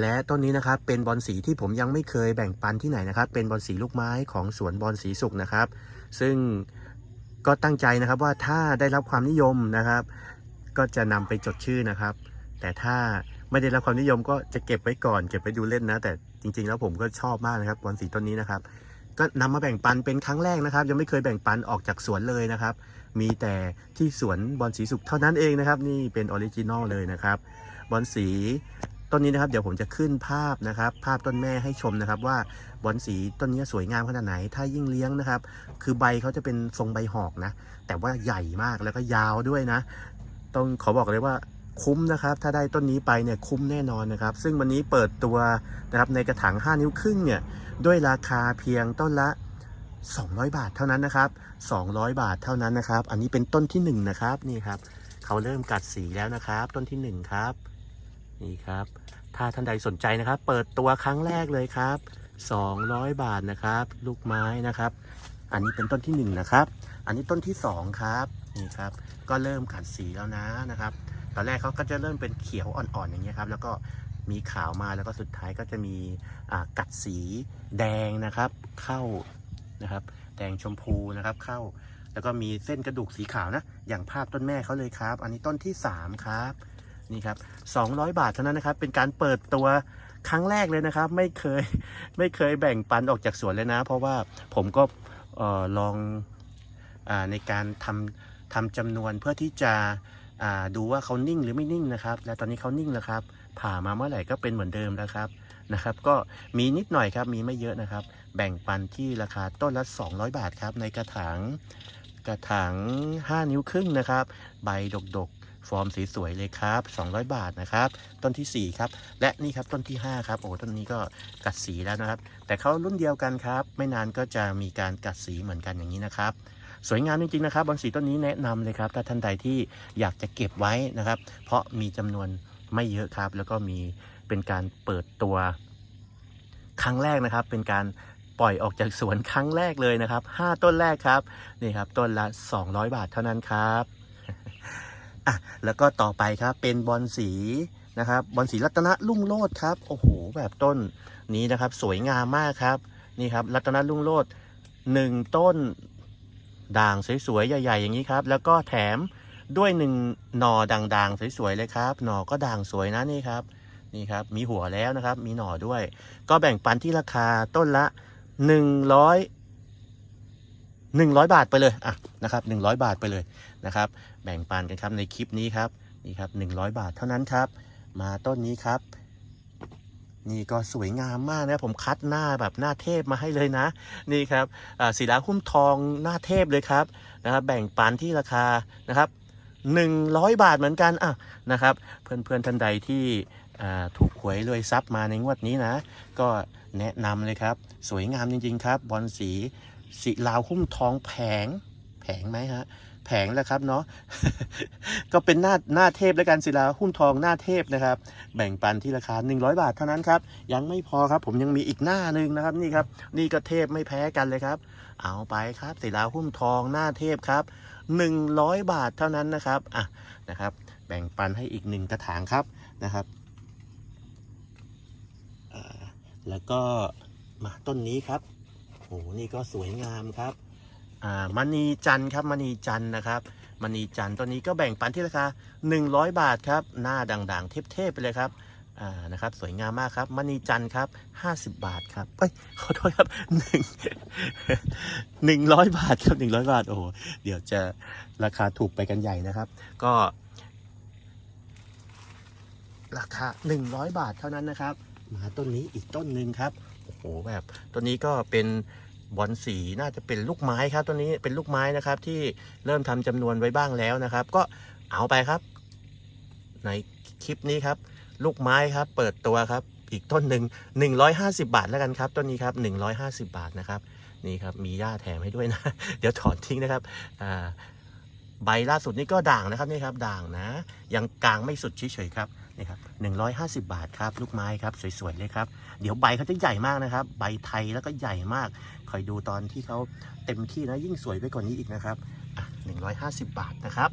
และต้นนี้นะครับเป็นบอลสีที่ผมยังไม่เคยแบ่งปันที่ไหนนะครับ เป็นบอลสีลูกไม้ของสวนบอลสีสุขนะครับ ซึ่งก็ตั้งใจนะครับว่าถ้าได้รับความนิยมนะครับ ก็จะนำไปจดชื่อนะครับ แต่ถ้าไม่ได้รับความนิยมก็จะเก็บไว้ก่อน เก็บไว้ดูเล่นนะ แต่จริง ๆ แล้วผมก็ชอบมากนะครับบอลสีต้นนี้นะครับ ก็นำมาแบ่งปันเป็นครั้งแรกนะครับ ยังไม่เคยแบ่งปันออกจากสวนเลยนะครับ มีแต่ที่สวนบอลสีสุขเท่านั้นเองนะครับ นี่เป็นออริจินอลเลยนะครับบอลสี ต้นนี้นะครับเดี๋ยวผมจะขึ้นภาพนะครับ ภาพต้นแม่ให้ชมนะครับ ว่าบอลสีต้นนี้สวยงามขนาดไหน ถ้ายิ่งเลี้ยงนะครับ คือใบเขาจะเป็นทรงใบหอกนะ แต่ว่าใหญ่มากแล้วก็ยาวด้วยนะ ต้องขอบอกเลยว่าคุ้มนะครับ ถ้าได้ต้นนี้ไปเนี่ยคุ้มแน่นอนนะครับ ซึ่งวันนี้เปิดตัวนะครับในกระถาง 5 นิ้วครึ่งเนี่ยด้วยราคาเพียงต้นละ 200 บาทเท่านั้นนะครับ 200 บาทเท่านั้นนะครับ อันนี้เป็นต้นที่1นะครับนี่ครับเขาเริ่มกัดสีแล้วนะครับ ต้นที่1ครับ นี่ครับ ถ้าท่านใดสนใจนะครับ เปิดตัวครั้งแรกเลยครับ 200 บาทนะครับ ลูกไม้นะครับ อันนี้เป็นต้นที่ 1 นะครับ อันนี้ต้นที่ 2 ครับนี่ครับ ก็เริ่มกัดสีแล้วนะนะครับตอนแรกเขาก็จะเริ่มเป็นเขียวอ่อนๆอย่างเงี้ยครับ แล้วก็มีขาวมาแล้วก็สุดท้ายก็จะมีกัดสีแดงนะครับ เข้านะครับ แดงชมพูนะครับเข้า แล้วก็มีเส้นกระดูกสีขาวนะ อย่างภาพต้นแม่เขาเลยครับ อันนี้ต้นที่ 3 ครับ นี่ครับ200 บาทเท่านั้นนะครับ เป็นการเปิดตัวครั้งแรกเลยนะครับ ไม่เคยไม่เคยแบ่งปันออกจากสวนเลยนะ เพราะว่าผมก็ออลองอในการทำทำจำนวนเพื่อที่จะดูว่าเขานิ่งหรือไม่นิ่งนะครับ และตอนนี้เขานิ่งแล้วครับ ผ่ามาเมื่อไหร่ก็เป็นเหมือนเดิมแล้วครับนะครับ ก็มีนิดหน่อยครับมีไม่เยอะนะครับ แบ่งปันที่ราคาต้นละ 200 บาทครับในกระถางกระถาง 5 นิ้วครึ่งนะครับ ใบดกๆ ฟอร์มสสวยๆเลยครับ 200 บาทนะครับ ต้นทีสี่ 4 ครับ และนี่ครับต้นที่ 5 ครับ โอ้ต้นนี้ก็กัดสีแล้วนะครับ แต่เขารุ่นเดียวกันครับ ไม่นานก็จะมีการกัดสีเหมือนกันอย่างนี้นะครับ สวยงามจริงๆนะครับบอลสีต้นนี้แนะนำเลยครับ ถ้าท่านใดที่อยากจะเก็บไว้นะครับ เพราะมีจำนวนไม่เยอะครับ แล้วก็มีเป็นการเปิดตัวครั้งแรกนะครับ เป็นการปล่อยออกจากสวนครั้งแรกเลยนะครับ 5 ต้นแรกครับ นี่ครับ ต้นละ 200 บาทเท่านั้นครับ อะแล้วก็ต่อไปครับเป็นบอลสีนะครับบอลสีรัตนรุ่งโรจน์ครับโอ้โหแบบต้นนี้นะครับ สวยงามมากครับนี่ครับรัตนรุ่งโรจน์หนึ่งต้นด่างสวยๆใหญ่ ๆ อย่างนี้ครับ แล้วก็แถมด้วยหนึ่งหน่อด่างๆสวยๆเลยครับ หน่อก็ด่างสวยนะนี่ครับนี่ครับมีหัวแล้วนะครับ มีหน่อด้วย ก็แบ่งปันที่ราคาต้นละห นึ่งร้อยหนึ่งร้อยบาทไปเลยอะนะครับหนึ่งร้อยบาทไปเลยนะครับ แบ่งปันกันครับในคลิปนี้ครับนี่ครับหนึ่งร้อยบาทเท่านั้นครับ มาต้นนี้ครับ นี่ก็สวยงามมากนะผมคัดหน้าแบบหน้าเทพมาให้เลยนะ นี่ครับศิลาหุ้มทองหน้าเทพเลยครับนะครับ แบ่งปันที่ราคานะครับหนึ่งร้อยบาทเหมือนกันอะนะครับ เพื่อนๆท่านใดที่อ่าถูกหวยรวยทรัพย์มาในงวดนี้นะ ก็แนะนำเลยครับ สวยงามจริง ๆ ครับ บอลสี สีลาวหุ้มทองแผง แผงไหมฮะ แผงแล้วครับเนาะ ก็เป็นหน้าหน้าเทพแล้วกันศิลาหุ้มทองหน้าเทพนะครับ แบ่งปันที่ราคา 100 บาทเท่านั้นครับ ยังไม่พอครับ ผมยังมีอีกหน้าหนึ่งนะครับ นี่ครับ นี่ก็เทพไม่แพ้กันเลยครับ เอาไปครับศิลาหุ้มทองหน้าเทพครับ 100 บาทเท่านั้นนะครับ อะ นะครับ แบ่งปันให้อีกหนึ่งกระถางครับ นะครับ แล้วก็มาต้นนี้ครับ โหนี่ก็สวยงามครับอ่ามณีจันครับมณีจันนะครับมณีจันต้นนี้ก็แบ่งปันที่ราคา 100 บาทครับ หน้าด่างๆ เทพๆไปเลยครับอ่านะครับ สวยงามมากครับมณีจันทร์ครับ 50 บาทครับเอ้ยขอโทษครับหนึ่งหนึ่งร้อยบาทครับหนึ่งร้อยบาท โอ้โหเดี๋ยวจะราคาถูกไปกันใหญ่นะครับ ก็ ราคา 100 บาทเท่านั้นนะครับ มาต้นนี้อีกต้นหนึ่งครับ โอ้โหแบบต้นนี้ก็เป็นบอนสีน่าจะเป็นลูกไม้ครับต้นนี้เป็นลูกไม้นะครับ ที่เริ่มทำจำนวนไว้บ้างแล้วนะครับ ก็เอาไปครับ ในคลิปนี้ครับ ลูกไม้ครับ เปิดตัวครับ อีกต้นหนึ่ง150 บาทแล้วกันครับ ต้นนี้ครับ 150 บาทนะครับ นี่ครับมีหญ้าแถมให้ด้วยนะ เดี๋ยวถอนทิ้งนะครับอ่าใบล่าสุดนี่ก็ด่างนะครับนี่ครับ ด่างนะ ยังกลางไม่สุดเฉยๆครับ นี่ครับ150 บาทครับ ลูกไม้ครับสวยๆเลยครับ เดี๋ยวใบเขาจะใหญ่มากนะครับ ใบไทยแล้วก็ใหญ่มากคอยดูตอนที่เขาเต็มที่นะยิ่งสวยไปกว่านี้อีกนะครับอะ150 บาทนะครับ